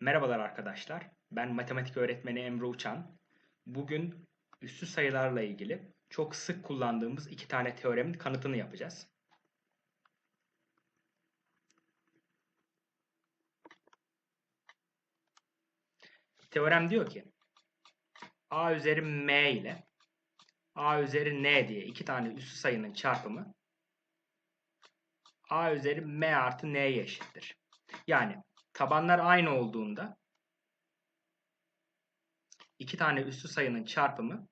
Merhabalar arkadaşlar. Ben matematik öğretmeni Emre Uçan. Bugün üssü sayılarla ilgili çok sık kullandığımız iki tane teoremin kanıtını yapacağız. Teorem diyor ki a üzeri m ile a üzeri n diye iki tane üssü sayının çarpımı a üzeri m artı n'ye eşittir. Yani tabanlar aynı olduğunda iki tane üssü sayının çarpımı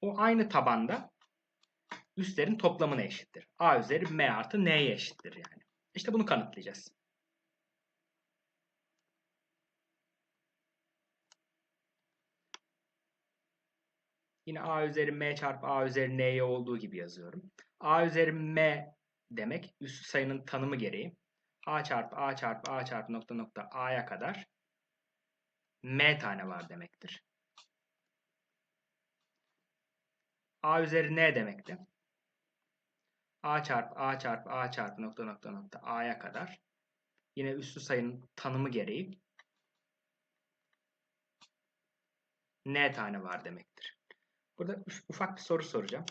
o aynı tabanda üstlerin toplamına eşittir. A üzeri M artı N'ye eşittir yani. İşte bunu kanıtlayacağız. Yine A üzeri M çarpı A üzeri N'ye olduğu gibi yazıyorum. A üzeri M demek üssü sayının tanımı gereği a çarpı a çarpı a çarpı nokta nokta a'ya kadar m tane var demektir. a üzeri n demekti. a çarpı a çarpı a çarpı nokta nokta nokta a'ya kadar yine üssü sayının tanımı gereği n tane var demektir. Burada ufak bir soru soracağım.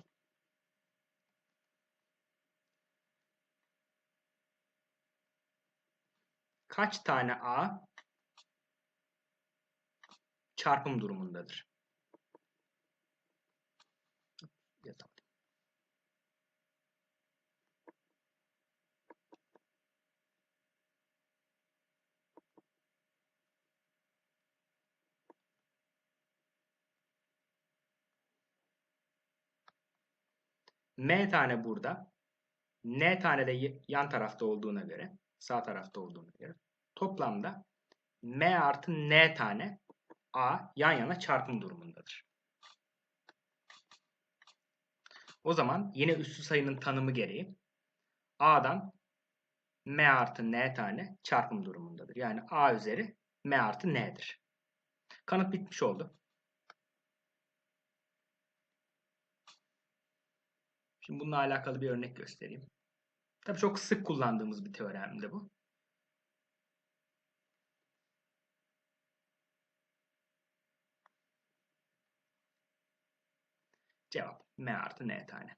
Kaç tane A çarpım durumundadır? M tane burada. N tane de yan tarafta olduğuna göre, sağ tarafta olduğuna göre toplamda m artı n tane a yan yana çarpım durumundadır. O zaman yine üssü sayının tanımı gereği a'dan m artı n tane çarpım durumundadır. Yani a üzeri m artı n'dir. Kanıt bitmiş oldu. Şimdi bununla alakalı bir örnek göstereyim. Tabii çok sık kullandığımız bir teoremdi bu. Cevap m artı n tane.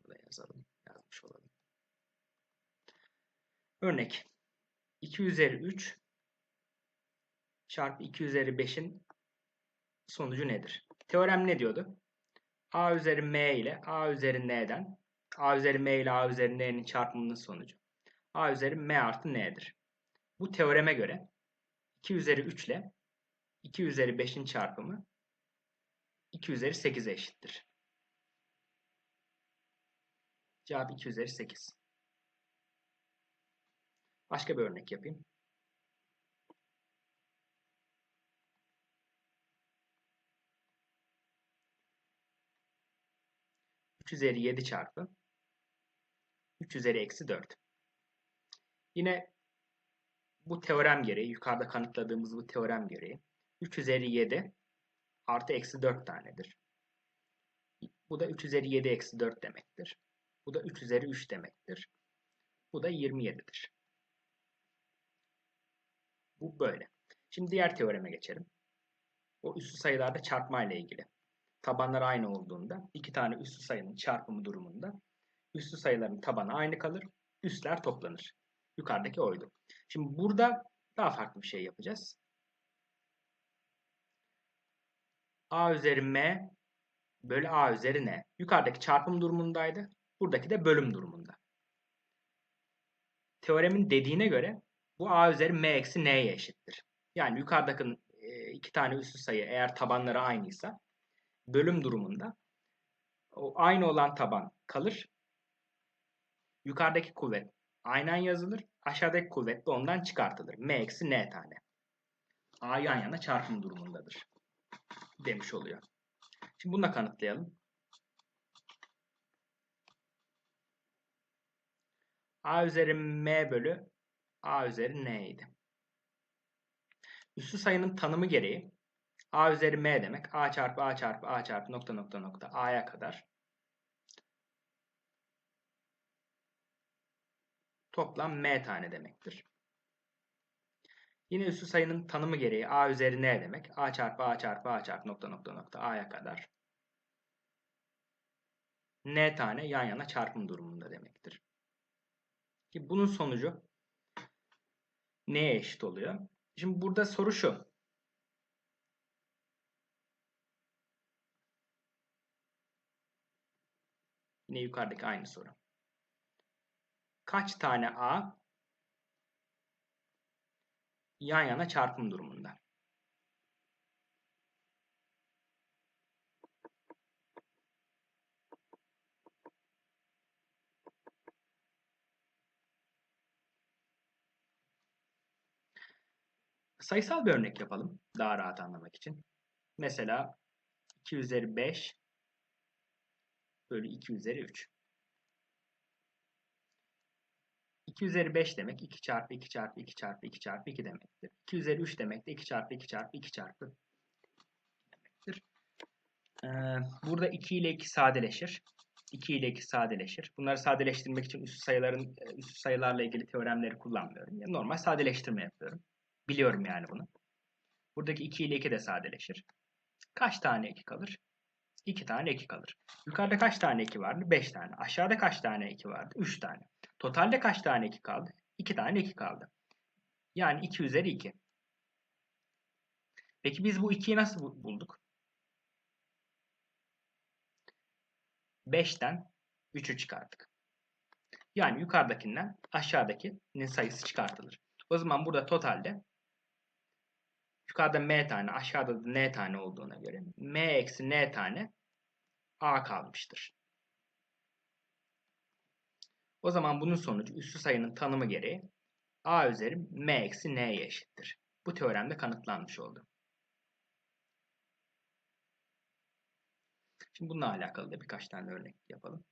Burada yazalım. Yazmış olalım. Örnek. 2 üzeri 3 çarpı 2 üzeri 5'in sonucu nedir? Teorem ne diyordu? a üzeri m ile a üzeri n'den a üzeri m ile a üzeri n'nin çarpımının sonucu a üzeri m artı n'dir. Bu teoreme göre 2 üzeri 3 ile 2 üzeri 5'in çarpımı 2 üzeri 8'e eşittir. Cevap 2 üzeri 8. Başka bir örnek yapayım. Üç üzeri 7 çarpı 3 üzeri eksi 4. Yine bu teorem gereği, yukarıda kanıtladığımız bu teorem gereği 3 üzeri 7 artı eksi 4 tanedir. Bu da 3 üzeri 7 eksi 4 demektir. Bu da 3 üzeri 3 demektir. Bu da 27'dir. Bu böyle. Şimdi diğer teoreme geçelim. O üssü sayılarda çarpma ile ilgili. Tabanlar aynı olduğunda iki tane üssü sayının çarpımı durumunda üssü sayıların tabanı aynı kalır. Üsler toplanır. Yukarıdaki oydu. Şimdi burada daha farklı bir şey yapacağız. A üzeri m bölü a üzeri n. Yukarıdaki çarpım durumundaydı. Buradaki de bölüm durumunda. Teoremin dediğine göre bu a üzeri m eksi n'ye eşittir. Yani yukarıdaki e, iki tane üssü sayı eğer tabanları aynıysa bölüm durumunda o aynı olan taban kalır. Yukarıdaki kuvvet aynen yazılır. Aşağıdaki kuvvet de ondan çıkartılır. m eksi n tane. a yan yana çarpım durumundadır demiş oluyor. Şimdi bunu da kanıtlayalım. A üzeri M bölü A üzeri N idi. Üssü sayının tanımı gereği A üzeri M demek A çarpı A çarpı A çarpı nokta nokta nokta A'ya kadar toplam m tane demektir. Yine üssü sayının tanımı gereği a üzeri n demek. a çarpı a çarpı a çarpı nokta nokta nokta a'ya kadar. n tane yan yana çarpım durumunda demektir. Ki bunun sonucu neye eşit oluyor? Şimdi burada soru şu. Yine yukarıdaki aynı soru. Kaç tane A yan yana çarpım durumunda? Sayısal bir örnek yapalım daha rahat anlamak için. Mesela 2 üzeri 5 bölü 2 üzeri 3. 2 üzeri 5 demek 2 çarpı 2 çarpı 2 çarpı 2 çarpı 2 demektir. 2 üzeri 3 demek de 2 çarpı 2 çarpı 2 çarpı demektir. Ee, burada 2 ile 2 sadeleşir. 2 ile 2 sadeleşir. Bunları sadeleştirmek için üst sayıların üst sayılarla ilgili teoremleri kullanmıyorum. Yani normal sadeleştirme yapıyorum. Biliyorum yani bunu. Buradaki 2 ile 2 de sadeleşir. Kaç tane 2 kalır? 2 tane 2 kalır. Yukarıda kaç tane 2 vardı? 5 tane. Aşağıda kaç tane 2 vardı? 3 tane. Totalde kaç tane 2 kaldı? 2 tane 2 kaldı. Yani 2 üzeri 2. Peki biz bu 2'yi nasıl bulduk? 5'ten 3'ü çıkarttık. Yani yukarıdakinden aşağıdakinin sayısı çıkartılır. O zaman burada totalde yukarıda m tane aşağıda da n tane olduğuna göre m eksi n tane a kalmıştır. O zaman bunun sonucu üssü sayının tanımı gereği a üzeri m eksi n'ye eşittir. Bu teoremde kanıtlanmış oldu. Şimdi bununla alakalı da birkaç tane örnek yapalım.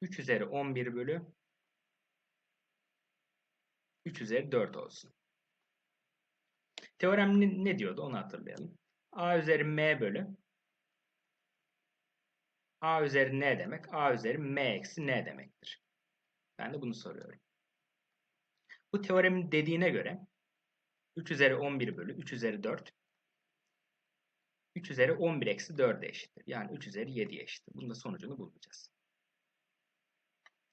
Üç üzeri on bir bölü 3 üzeri 4 olsun. Teorem ne, ne diyordu onu hatırlayalım. A üzeri M bölü A üzeri N demek. A üzeri M eksi N demektir. Ben de bunu soruyorum. Bu teoremin dediğine göre 3 üzeri 11 bölü 3 üzeri 4 3 üzeri 11 eksi 4'e eşittir. Yani 3 üzeri 7'ye eşittir. Bunun da sonucunu bulacağız.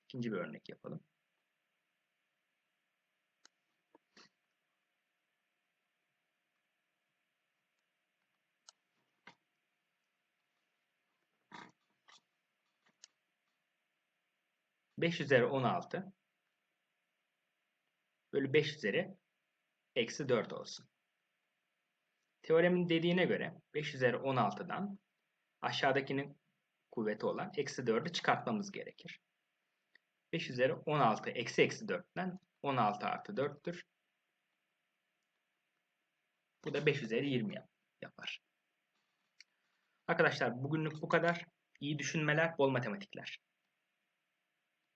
İkinci bir örnek yapalım. 5 üzeri 16 bölü 5 üzeri eksi 4 olsun. Teoremin dediğine göre 5 üzeri 16'dan aşağıdakinin kuvveti olan eksi 4'ü çıkartmamız gerekir. 5 üzeri 16 eksi eksi 4'ten 16 artı 4'tür. Bu da 5 üzeri 20 yapar. Arkadaşlar bugünlük bu kadar. İyi düşünmeler, bol matematikler.